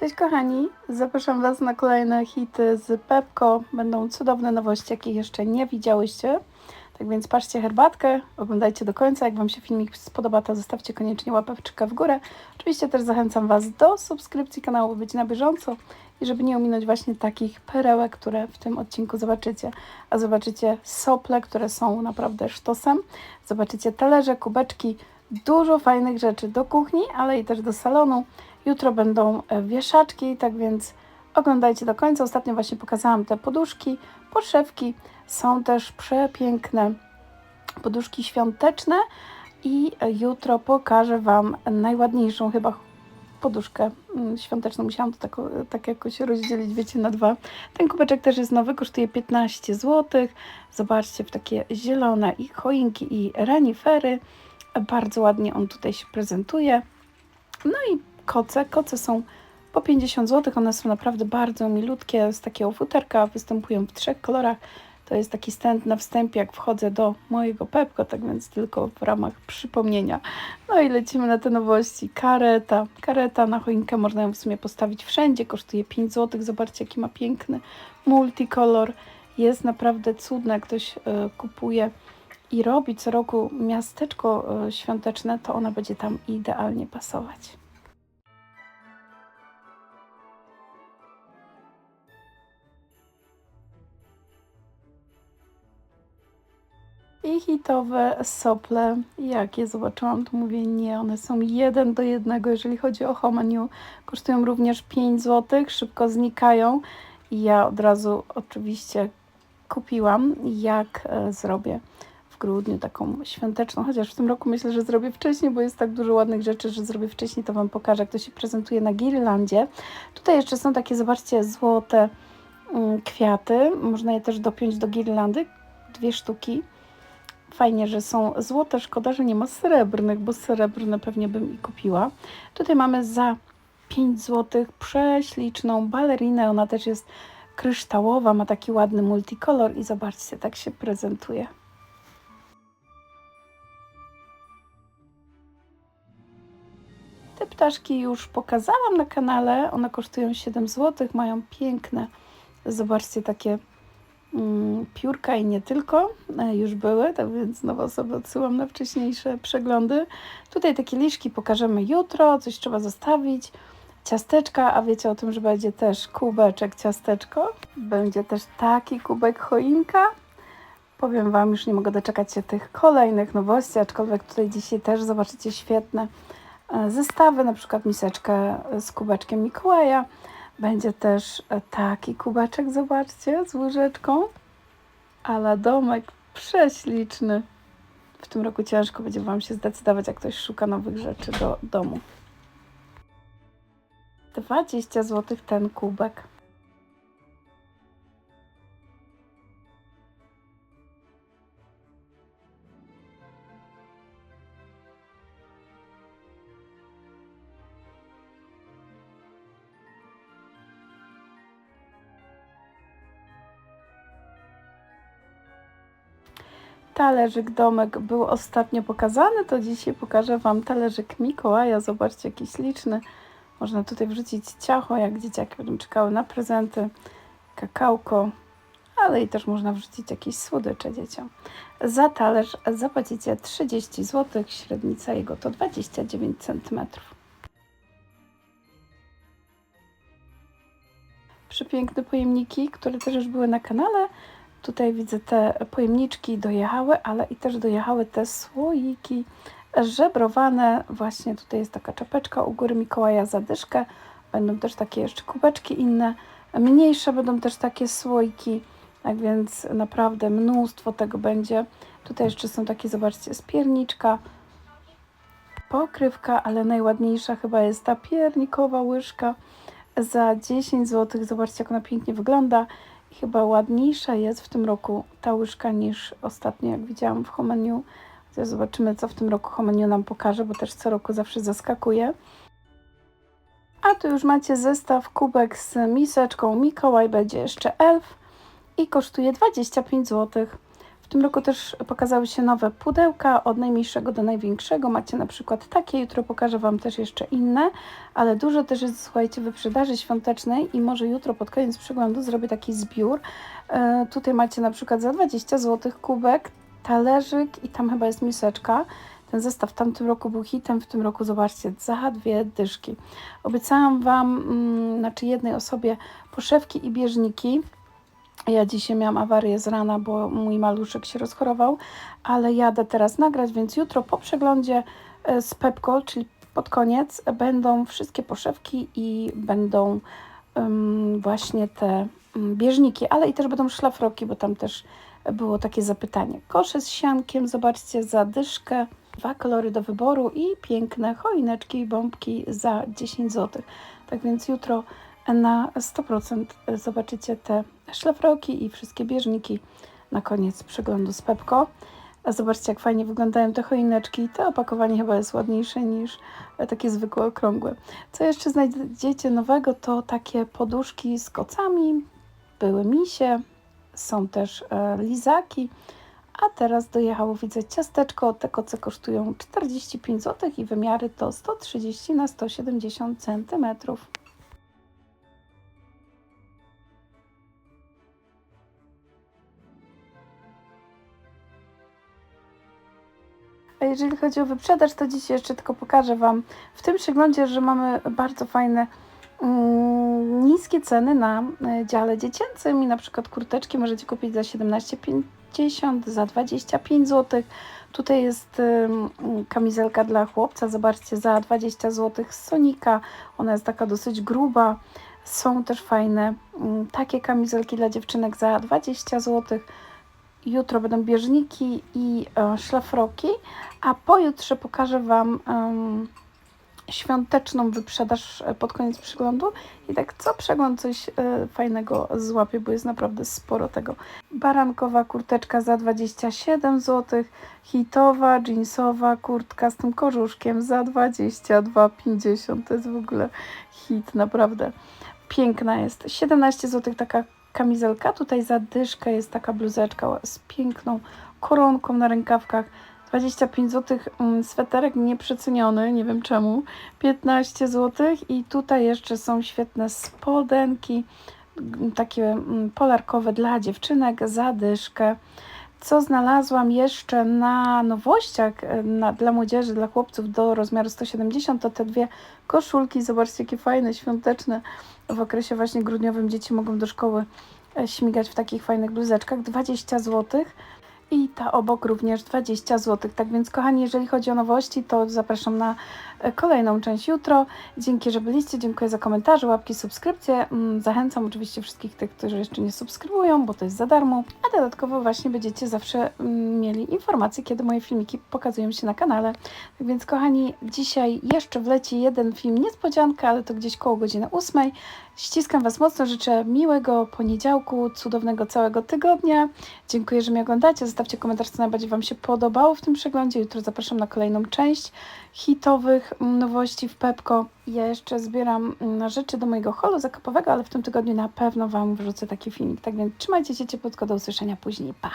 Cześć kochani, zapraszam Was na kolejne hity z Pepko. Będą cudowne nowości, jakich jeszcze nie widziałyście. Tak więc patrzcie herbatkę, oglądajcie do końca. Jak Wam się filmik spodoba, to zostawcie koniecznie łapeczkę w górę. Oczywiście też zachęcam Was do subskrypcji kanału, by być na bieżąco i żeby nie ominąć właśnie takich perełek, które w tym odcinku zobaczycie. A zobaczycie sople, które są naprawdę sztosem. Zobaczycie talerze, kubeczki, dużo fajnych rzeczy do kuchni, ale i też do salonu. Jutro będą e, wieszaczki, tak więc oglądajcie do końca. Ostatnio właśnie pokazałam te poduszki, podszewki. Są też przepiękne poduszki świąteczne i e, jutro pokażę Wam najładniejszą chyba poduszkę mm, świąteczną. Musiałam to tak, tak jakoś rozdzielić, wiecie, na dwa. Ten kubeczek też jest nowy, kosztuje 15 zł. Zobaczcie, w takie zielone i choinki i renifery. Bardzo ładnie on tutaj się prezentuje. No i koce. Koce są po 50 zł. One są naprawdę bardzo milutkie. Z takiego futerka występują w trzech kolorach. To jest taki stand na wstępie, jak wchodzę do mojego Pepko, tak więc tylko w ramach przypomnienia. No i lecimy na te nowości. Kareta. Kareta na choinkę można ją w sumie postawić wszędzie. Kosztuje 5 zł. Zobaczcie, jaki ma piękny multikolor. Jest naprawdę cudne. Jak ktoś y, kupuje i robi co roku miasteczko y, świąteczne, to ona będzie tam idealnie pasować. I hitowe sople, jak je zobaczyłam, to mówię nie, one są jeden do jednego, jeżeli chodzi o Homeniu. Kosztują również 5 zł, szybko znikają i ja od razu oczywiście kupiłam, jak e, zrobię w grudniu taką świąteczną, chociaż w tym roku myślę, że zrobię wcześniej, bo jest tak dużo ładnych rzeczy, że zrobię wcześniej, to Wam pokażę, jak to się prezentuje na Girlandzie. Tutaj jeszcze są takie, zobaczcie, złote mm, kwiaty, można je też dopiąć do girlandy, dwie sztuki. Fajnie, że są złote, szkoda, że nie ma srebrnych, bo srebrne pewnie bym i kupiła. Tutaj mamy za 5 zł prześliczną balerinę, ona też jest kryształowa, ma taki ładny multikolor i zobaczcie, tak się prezentuje. Te ptaszki już pokazałam na kanale, one kosztują 7 zł, mają piękne, zobaczcie, takie piórka i nie tylko, e, już były, tak więc znowu sobie odsyłam na wcześniejsze przeglądy. Tutaj te kieliszki pokażemy jutro, coś trzeba zostawić. Ciasteczka, a wiecie o tym, że będzie też kubeczek ciasteczko. Będzie też taki kubek choinka. Powiem Wam, już nie mogę doczekać się tych kolejnych nowości, aczkolwiek tutaj dzisiaj też zobaczycie świetne e, zestawy, na przykład miseczkę z kubeczkiem Mikołaja. Będzie też e, taki kubeczek, zobaczcie, z łyżeczką. Ale domek prześliczny. W tym roku ciężko będzie Wam się zdecydować, jak ktoś szuka nowych rzeczy do domu. 20 zł ten kubek. Talerzyk domek był ostatnio pokazany, to dzisiaj pokażę Wam talerzyk Mikołaja. Zobaczcie, jaki śliczny. Można tutaj wrzucić ciacho, jak dzieciaki będą czekały na prezenty, kakałko, ale i też można wrzucić jakieś słodycze dzieciom. Za talerz zapłacicie 30 zł, średnica jego to 29 cm. Przepiękne pojemniki, które też już były na kanale. Tutaj widzę te pojemniczki dojechały, ale i też dojechały te słoiki żebrowane. Właśnie tutaj jest taka czapeczka u góry Mikołaja zadyszkę. Będą też takie jeszcze kubeczki inne. Mniejsze będą też takie słoiki. Tak więc naprawdę mnóstwo tego będzie. Tutaj jeszcze są takie, zobaczcie, z pierniczka. Pokrywka, ale najładniejsza chyba jest ta piernikowa łyżka za 10 zł. Zobaczcie, jak ona pięknie wygląda. Chyba ładniejsza jest w tym roku ta łyżka niż ostatnio, jak widziałam w Homeniu. Zobaczymy, co w tym roku Homeniu nam pokaże, bo też co roku zawsze zaskakuje. A tu już macie zestaw kubek z miseczką. Mikołaj będzie jeszcze elf i kosztuje 25 zł. Tym roku też pokazały się nowe pudełka, od najmniejszego do największego. Macie na przykład takie, jutro pokażę Wam też jeszcze inne, ale dużo też jest, słuchajcie, wyprzedaży świątecznej i może jutro pod koniec przeglądu zrobię taki zbiór. E, tutaj macie na przykład za 20 zł kubek, talerzyk i tam chyba jest miseczka. Ten zestaw w tamtym roku był hitem, w tym roku zobaczcie, za dwie dyszki. Obiecałam Wam, mm, znaczy jednej osobie, poszewki i bieżniki. Ja dzisiaj miałam awarię z rana, bo mój maluszek się rozchorował, ale jadę teraz nagrać, więc jutro po przeglądzie e, z Pepko, czyli pod koniec, będą wszystkie poszewki i będą um, właśnie te um, bieżniki, ale i też będą szlafroki, bo tam też było takie zapytanie. Kosze z siankiem, zobaczcie, za dyszkę, dwa kolory do wyboru i piękne choineczki i bombki za 10 zł. Tak więc jutro na 100% zobaczycie te szlafroki i wszystkie bieżniki na koniec przeglądu z Pepko. Zobaczcie, jak fajnie wyglądają te choineczki. To opakowanie chyba jest ładniejsze niż takie zwykłe, okrągłe. Co jeszcze znajdziecie nowego, to takie poduszki z kocami. Były misie, są też e, lizaki. A teraz dojechało, widzę, ciasteczko. Te koce kosztują 45 zł i wymiary to 130 na 170 centymetrów. Jeżeli chodzi o wyprzedaż, to dzisiaj jeszcze tylko pokażę Wam w tym przeglądzie, że mamy bardzo fajne mm, niskie ceny na e, dziale dziecięcym i na przykład kurteczki możecie kupić za 17,50, za 25 zł. Tutaj jest kamizelka dla chłopca, zobaczcie, za 20 zł z Sonika. Ona jest taka dosyć gruba. Są też fajne y, takie kamizelki dla dziewczynek za 20 zł. Jutro będą bieżniki i e, szlafroki, a pojutrze pokażę Wam świąteczną wyprzedaż e, pod koniec przeglądu i tak co przegląd coś e, fajnego złapie, bo jest naprawdę sporo tego. Barankowa kurteczka za 27 zł, hitowa jeansowa kurtka z tym korzuszkiem za 22,50. To jest w ogóle hit, naprawdę. Piękna jest. 17 zł taka kamizelka. Tutaj za dyszkę jest taka bluzeczka z piękną koronką na rękawkach. 25 zł, sweterek nieprzeceniony, nie wiem czemu, 15 zł i tutaj jeszcze są świetne spodenki, takie mm, polarkowe dla dziewczynek, zadyszkę. Co znalazłam jeszcze na nowościach e, na, dla młodzieży, dla chłopców do rozmiaru 170, to te dwie koszulki, zobaczcie jakie fajne, świąteczne. W okresie właśnie grudniowym dzieci mogą do szkoły e, śmigać w takich fajnych bluzeczkach, 20 złotych i ta obok również 20 zł. Tak więc, kochani, jeżeli chodzi o nowości, to zapraszam na kolejną część jutro. Dzięki, że byliście, dziękuję za komentarze, łapki, subskrypcje. Mm, zachęcam oczywiście wszystkich tych, którzy jeszcze nie subskrybują, bo to jest za darmo. A dodatkowo właśnie będziecie zawsze mm, mieli informacje, kiedy moje filmiki pokazują się na kanale. Tak więc, kochani, dzisiaj jeszcze wleci jeden film niespodzianka, ale to gdzieś koło godziny 8. Ściskam Was mocno, życzę miłego poniedziałku, cudownego całego tygodnia. Dziękuję, że mnie oglądacie. Zostawcie komentarz, co najbardziej Wam się podobało w tym przeglądzie. Jutro zapraszam na kolejną część hitowych nowości w Pepko. Ja jeszcze zbieram mm, rzeczy do mojego holu zakupowego, ale w tym tygodniu na pewno Wam wrzucę taki filmik. Tak więc trzymajcie się ciepłotko, do usłyszenia później. Pa!